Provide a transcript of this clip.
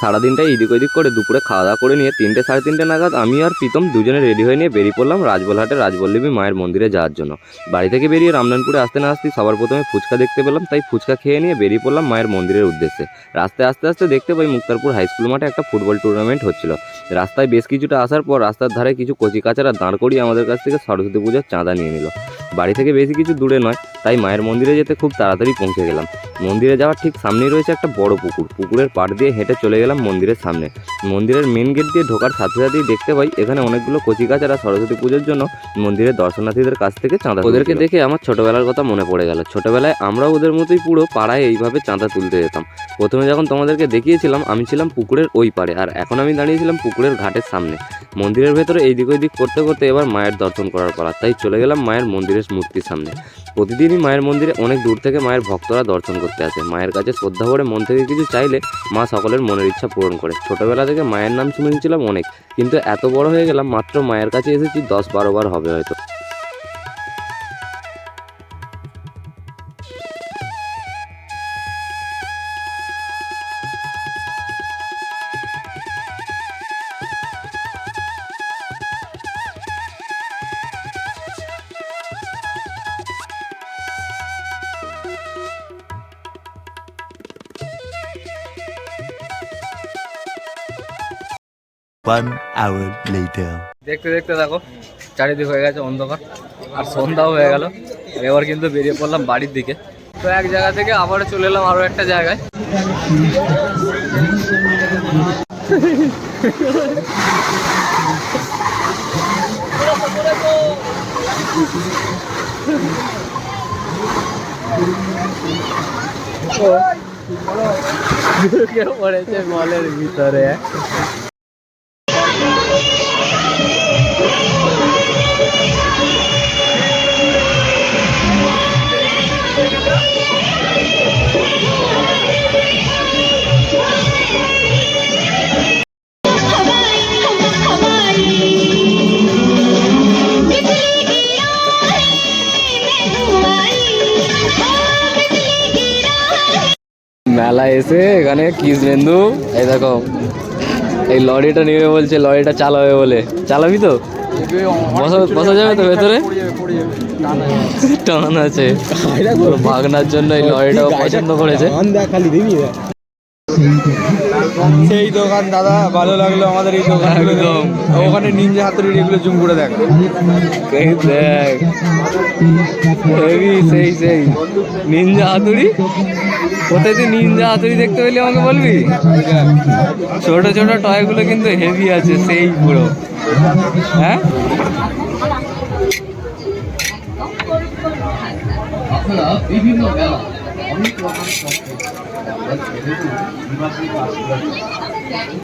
সারাদিনটা এদিক ওদিক করে দুপুরে খাওয়া দাওয়া করে নিয়ে তিনটে সাড়ে তিনটে নাগাদ আমি আর প্রীতম দুজনে রেডি হয়ে নিয়ে বেরিয়ে পড়লাম রাজবলহাটে রাজবল্লভী মায়ের মন্দিরে যাওয়ার জন্য। বাড়ি থেকে বেরিয়ে রামনানপুরে আসতে না আসতেই সবার প্রথমে ফুচকা দেখতে পেলাম, তাই ফুচকা খেয়ে নিয়ে বেরিয়ে পড়লাম মায়ের মন্দিরের উদ্দেশ্যে। রাস্তায় আস্তে আস্তে দেখতে পাই মুক্তারপুর হাই স্কুল মাঠে একটা ফুটবল টুর্নামেন্ট হচ্ছিল। রাস্তায় বেশ কিছুটা আসার পর রাস্তার ধারে কিছু কচি কাচারা দাঁড় করিয়ে আমাদের কাছ থেকে সরস্বতী পুজোর চাঁদা নিয়ে নিল। বাড়ি থেকে বেশি কিছু দূরে নয় তাই মায়ের মন্দিরে যেতে খুব তাড়াতাড়ি পৌঁছে গেলাম। মন্দিরে যাওয়ার ঠিক সামনেই রয়েছে একটা বড় পুকুর। পুকুরের পাড় দিয়ে হেঁটে চলে গেলাম মন্দিরের সামনে। মন্দিরের মেন গেট দিয়ে ঢোকার সাথে সাথেই দেখতে পাই এখানে অনেকগুলো কচিকাচারা সরস্বতী পুজোর জন্য মন্দিরের দর্শনার্থীদের কাছ থেকে চাঁদা ওদেরকে দেখে আমার ছোটবেলার কথা মনে পড়ে গেল। ছোটবেলায় আমরাও ওদের মতোই পুরো পাড়ায় এইভাবে চাঁদা তুলতে যেতাম। প্রথমে যখন তোমাদেরকে দেখিয়েছিলাম আমি ছিলাম পুকুরের ওই পাড়ে আর এখন আমি দাঁড়িয়েছিলাম পুকুরের ঘাটের সামনে। মন্দিরের ভেতরে এই দিক ওই দিক করতে করতে এবার মায়ের দর্শন করার পালা। তাই চলে গেলাম মায়ের মন্দিরের মূর্তির সামনে। প্রতিদিনই মায়ের মন্দিরে অনেক দূর থেকে মায়ের ভক্তরা দর্শন করতে আসে। মায়ের কাছে শ্রদ্ধা করে মন থেকে কিছু চাইলে মা সকলের মনের ইচ্ছা পূরণ করে। ছোটবেলা থেকে মায়ের নাম শুনেছিলাম অনেক। কিন্তু এত বড় হয়ে গেলাম মাত্র মায়ের কাছে এসেছি দশ বারো বার হবে হয়তো। One hour later. দেখতে দেখতে দেখো চারিদিক হয়ে গেছে অন্ধকার আর সন্ধ্যাও হয়ে গেল এবার কিন্তু বেরিয়ে পড়লাম বাড়ির দিকে তো এক জায়গা থেকে আবার চলে এলাম আরও একটা জায়গায় পড়েছে মলের ভিতরে মেলায় এসে এখানে কিস বিন্দু। এই দেখো, এই লরিটা নেবে বলছে, লরিটা চালাবে বলে। চালাবি তো? বসা যাবে তো ভেতরে। টান আছে। ভাগনার জন্য এই লরিটা পছন্দ করেছে। সেই দোকান দাদা ভালো লাগল আমাদের এই দোকান একদম। ওখানে নিনজা হাতুড়ি এগুলো জুম করে দেখ। হেভি সেই সেই। নিনজা হাতুড়ি? কোথায় তুই নিনজা হাতুড়ি দেখতে পেলি আমাকে বলবি? ছোট ছোট টয়গুলো কিন্তু হেভি আছে সেই পুরো। হ্যাঁ? বিভিন্ন মেলা অনেক রকম